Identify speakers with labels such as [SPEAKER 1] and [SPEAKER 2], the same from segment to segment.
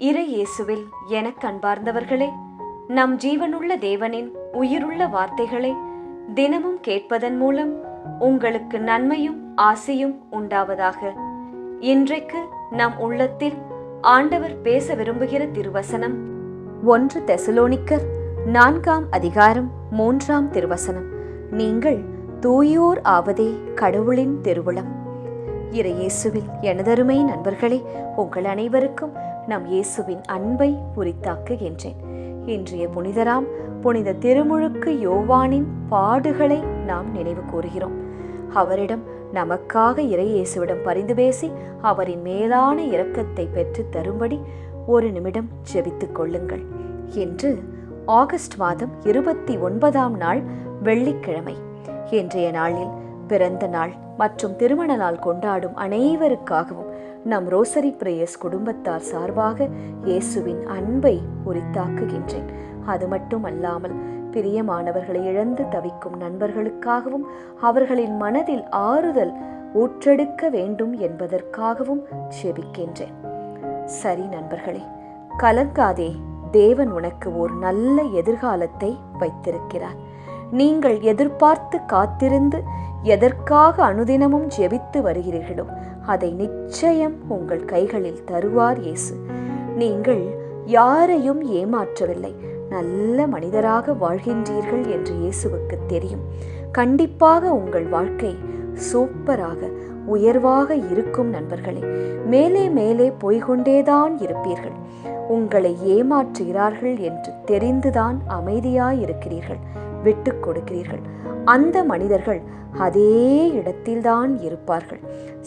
[SPEAKER 1] இறை இயேசுவில் எனக் அன்பார்ந்தவர்களே நம் ஜீவனுள்ள தேவனின் உயிருள்ள வார்த்தைகளை தினமும் கேட்பதன் மூலம் உங்களுக்கு நன்மையும் ஆசையும் உண்டாவதாக. இன்றைக்கு நம் உள்ளத்தில் ஆண்டவர் பேச விரும்புகிற திருவசனம் ஒன்று தெசலோனிக்கர் நான்காம் அதிகாரம் மூன்றாம் திருவசனம். நீங்கள் தூயோர் ஆவதே கடவுளின் திருவுளம். இறையேசுவில் எனதருமை நண்பர்களே உங்கள் அனைவருக்கும் நம் இயேசுவின் அன்பை உரித்தாக்குகின்றேன். இன்றைய புனிதராம் புனித திருமுழுக்கு யோவானின் பாடுகளை நாம் நினைவு கூறுகிறோம். அவரிடம் நமக்காக இறையேசுவிடம் பரிந்து பேசி அவரின் மேலான இரக்கத்தை பெற்று தரும்படி ஒரு நிமிடம் ஜெபித்துக் கொள்ளுங்கள். என்று ஆகஸ்ட் மாதம் இருபத்தி ஒன்பதாம் நாள் வெள்ளிக்கிழமை. இன்றைய நாளில் பிறந்த நாள் மற்றும் திருமண நாள் கொண்டாடும் அனைவருக்காகவும் நம் ரோசரி பிரேயர்ஸ் குடும்பத்தார் சார்பாக இயேசுவின் அன்பை உரித்தாக்குகின்றேன். அது மட்டும் அல்லாமல் பிரியமானவர்களை இழந்து தவிக்கும் நண்பர்களுக்காகவும் அவர்களின் மனதில் ஆறுதல் ஊற்றெடுக்க வேண்டும் என்பதற்காகவும் செபிக்கின்றேன். சரி நண்பர்களே கலங்காதே. தேவன் உனக்கு ஒரு நல்ல எதிர்காலத்தை வைத்திருக்கிறார். நீங்கள் எதிர்பார்த்து காத்திருந்து எதற்காக அனுதினமும் ஜெபித்து வருகிறீர்களோ அதை நிச்சயம் உங்கள் கைகளில் தருவார் இயேசு. நீங்கள் யாரையும் ஏமாற்றவில்லை. நல்ல மனிதராக வாழ்கின்றீர்கள் என்று இயேசுவுக்கு தெரியும். கண்டிப்பாக உங்கள் வாழ்க்கை சூப்பராக உயர்வாக இருக்கும் நண்பர்களே. மேலே மேலே போய்கொண்டேதான் இருப்பீர்கள். உங்களை ஏமாற்றுகிறார்கள் என்று தெரிந்துதான் அமைதியாயிருக்கிறீர்கள். விட்டு கொடுக்கிறீர்கள். அந்த மனிதர்கள் அதே இடத்தில்தான் இருப்பார்கள்.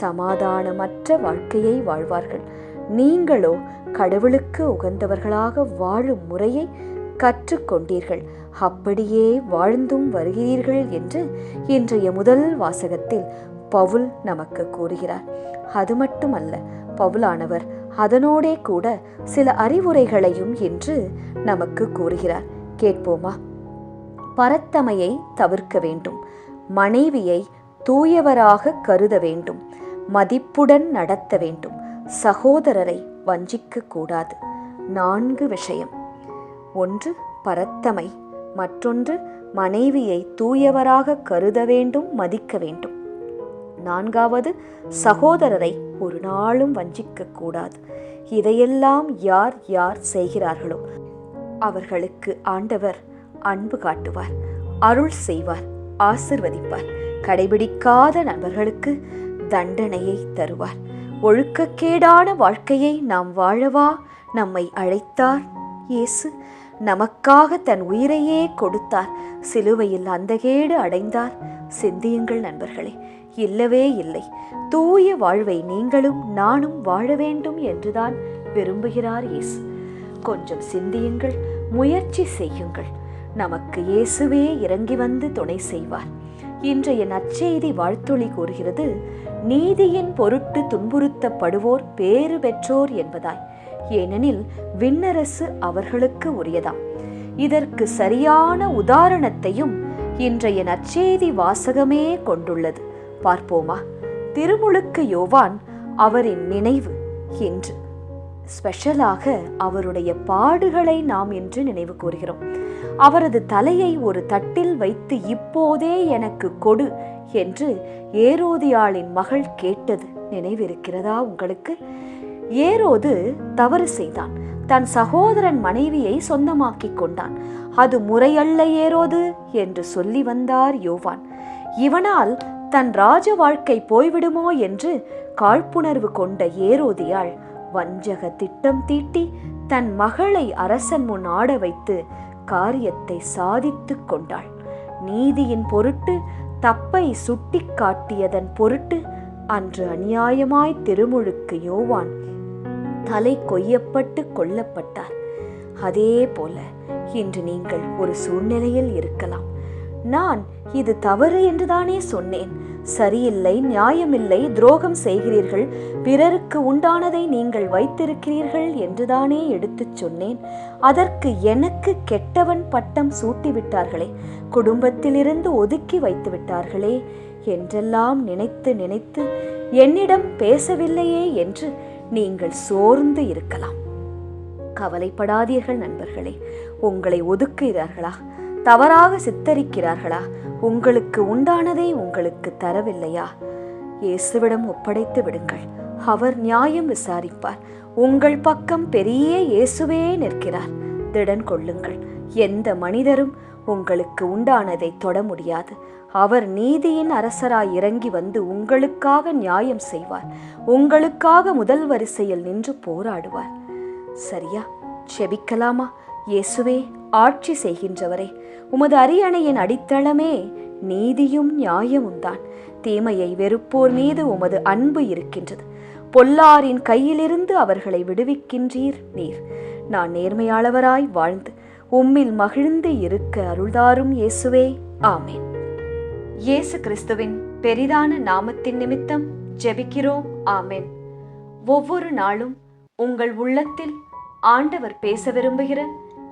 [SPEAKER 1] சமாதானமற்ற வாழ்க்கையை வாழ்வார்கள். நீங்களோ கடவுளுக்கு உகந்தவர்களாக வாழும் முறையை கற்றுக்கொண்டீர்கள். அப்படியே வாழ்ந்தும் வருகிறீர்கள் என்று இன்றைய முதல் வாசகத்தில் பவுல் நமக்கு கூறுகிறார். அது மட்டுமல்ல பவுலானவர் அதனோடே கூட சில அறிவுரைகளையும் என்று நமக்கு கூறுகிறார். கேட்போமா? பரத்தமையை தவிர்க்க வேண்டும். மனைவியை தூயவராக கருத வேண்டும். மதிப்புடன் நடத்த வேண்டும். சகோதரரை வஞ்சிக்க கூடாது. நான்கு விஷயம். ஒன்று பரத்தமை. மற்றொன்று மனைவியை தூயவராக கருத வேண்டும் மதிக்க வேண்டும். நான்காவது சகோதரரை ஒரு நாளும் வஞ்சிக்க கூடாது. இதையெல்லாம் யார் யார் செய்கிறார்களோ? அவர்களுக்கு ஆண்டவர் அன்பு காட்டுவார் அருள் செய்வார் ஆசிர்வதிப்பார் கடைபிடிக்காத நண்பர்களுக்கு தண்டனையை தருவார். ஒழுக்கக்கேடான வாழ்க்கையை நாம் வாழவா? நம்மை அழைத்தார் இயேசு. நமக்காக தன் உயிரையே கொடுத்தார். சிலுவையில் அந்த கேடு அடைந்தார். சிந்தியுங்கள் நண்பர்களே இல்லவே இல்லை. தூய வாழ்வை நீங்களும் நானும் வாழ வேண்டும் என்றுதான் விரும்புகிறார் இயேசு. கொஞ்சம் சிந்தியுங்கள் முயற்சி செய்யுங்கள். நமக்கு இயேசுவே இறங்கி வந்து துணை செய்வார். இன்றைய நற்செய்தி வாழ்த்தொளி கூறுகிறது நீதியின் பொருட்டு துன்புறுத்தப்படுவோர் பேறு பெற்றோர் என்பதாய். ஏனெனில் விண்ணரசு அவர்களுக்கு உரியதாம். இதற்கு சரியான உதாரணத்தையும் இன்றைய நற்செய்தி வாசகமே கொண்டுள்ளது. பார்ப்போமா? திருமுழுக்கு யோவான் அவரின் நினைவு என்று ஸ்பெஷலாக அவருடைய பாடுகளை நாம் என்று நினைவு கூறுகிறோம். அவரது தலையை ஒரு தட்டில் வைத்து இப்போதே எனக்கு கொடு என்று ஏரோதியாளின் மகள் கேட்டது. நினைவிருக்கிறதா உங்களுக்கு? ஏரோது தவறு செய்தான். தன் சகோதரன் மனைவியை சொந்தமாக்கிக் கொண்டான். அது முறையல்ல ஏரோது என்று சொல்லி வந்தார் யோவான். இவனால் தன் ராஜ வாழ்க்கை போய்விடுமோ என்று காழ்ப்புணர்வு கொண்ட ஏரோதியாள் வஞ்சக திட்டம் தீட்டி தன் மகளை அரசன் முன் ஆட வைத்து காரியத்தை சாதித்துக் கொண்டாள். நீதியின் பொருட்டு தப்பை சுட்டி காட்டியதன் பொருட்டு அன்று அநியாயமாய் திருமுழுக்கு யோவான் தலை கொய்யப்பட்டு கொல்லப்பட்டார். அதே போல இன்று நீங்கள் ஒரு சூழ்நிலையில் இருக்கலாம். நான் இது தவறு என்றுதானே சொன்னேன். சரியில்லை நியாயமில்லை துரோகம் செய்கிறீர்கள். பிறருக்கு உண்டானதை நீங்கள் வைத்திருக்கிறீர்கள் என்றுதானே எடுத்துச் சொன்னேன். அதற்கு எனக்கு கெட்டவன் பட்டம் சூட்டிவிட்டார்களே குடும்பத்திலிருந்து ஒதுக்கி வைத்து விட்டார்களே என்றெல்லாம் நினைத்து நினைத்து என்னிடம் பேசவில்லையே என்று நீங்கள் சோர்ந்து இருக்கலாம். கவலைப்படாதீர்கள் நண்பர்களே உங்களை ஒதுக்குகிறார்களா? தவறாக சித்தரிக்கிறார்களா? உங்களுக்கு உண்டானதை உங்களுக்கு தரவில்லையா? இயேசுவிடம் ஒப்படைத்து விடுங்கள். அவர் நியாயம் விசாரிப்பார். உங்கள் பக்கம் பெரிய இயேசுவே நிற்கிறார். திடன் கொள்ளுங்கள். எந்த மனிதரும் உங்களுக்கு உண்டானதை தொட முடியாது. அவர் நீதியின் அரசராய் இறங்கி வந்து உங்களுக்காக நியாயம் செய்வார். உங்களுக்காக முதல் வரிசையில் நின்று போராடுவார். சரியா? செபிக்கலாமா? இயேசுவே ஆட்சி செய்கின்றவரே உமது அரியணையின் அடித்தளமே நீதியும் நியாயமும் தான் தீமையை வெறுப்போர் மீது உமது அன்பு இருக்கின்றது. பொல்லாரின் கையிலிருந்து அவர்களை விடுவிக்கின்றீர் நீர். நான் நேர்மையாளவராய் வாழ்ந்து உம்மில் மகிழ்ந்து இருக்க அருள்தாரும் இயேசுவே. ஆமேன். இயேசு கிறிஸ்துவின் பெரிதான நாமத்தின் நிமித்தம் ஜெபிக்கிறோம். ஆமேன். ஒவ்வொரு நாளும் உங்கள் உள்ளத்தில் ஆண்டவர் பேச விரும்புகிற